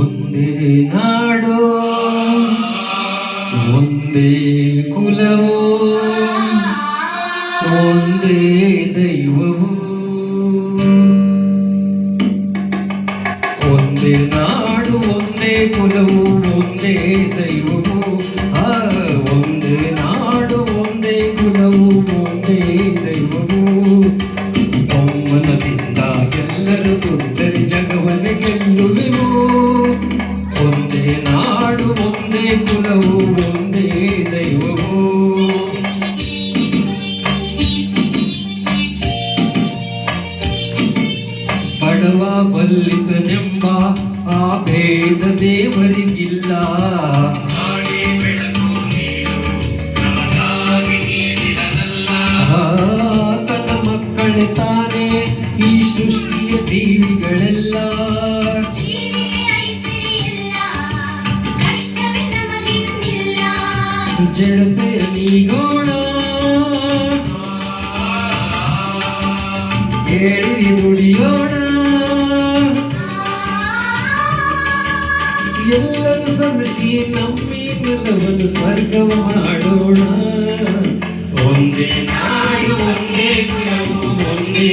ಒಂದೇ ನಾಡೋ ಒಂದೇ ಕುಲವೋ ഒന്നേ ദൈവവും ഒന്നേ നാടും ഒന്നേ കുലവും ഒന്നേ ദൈവവും ಸಲ್ಲಿಸನೆಂಬ ಆ ಭೇದ ದೇವರಿಗಿಲ್ಲ ತನ್ನ ಮಕ್ಕಳೇ ತಾನೇ ಈ ಸೃಷ್ಟಿಯ ಜೀವಿಗಳೆಲ್ಲ ಜಡತೆಯ ನೀಗೋಣ ಕೇಳಿ ನುಡಿಯೋಣ ಎಲ್ಲರೂ ಸಮಸಿ ನಮ್ಮಿ ನೆಲವನ್ನು ಸ್ವರ್ಗವ ಮಾಡೋಣ ಒಂದೇ ನಾಡು ಒಂದೇ ಒಂದೇ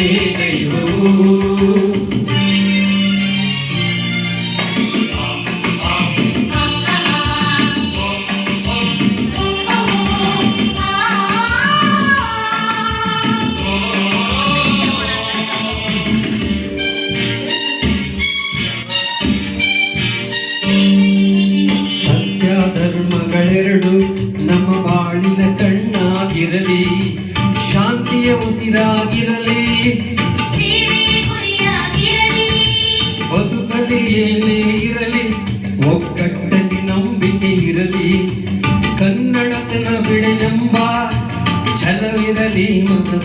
ಸೋನಾ,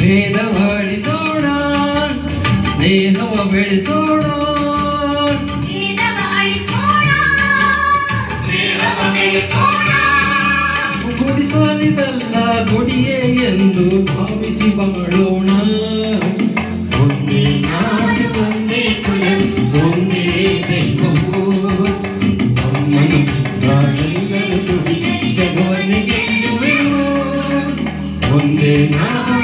ಭೇದವಾಡಿಸೋಣ ಸ್ನೇಹವ ಬೆಳೆಸೋಣ ಗುಡಿಸಲಿದಲ್ಲ ಗುಡಿಯೇ ಎಂದು ಭಾವಿಸಿ ಬಾಳೋಣ Yeah.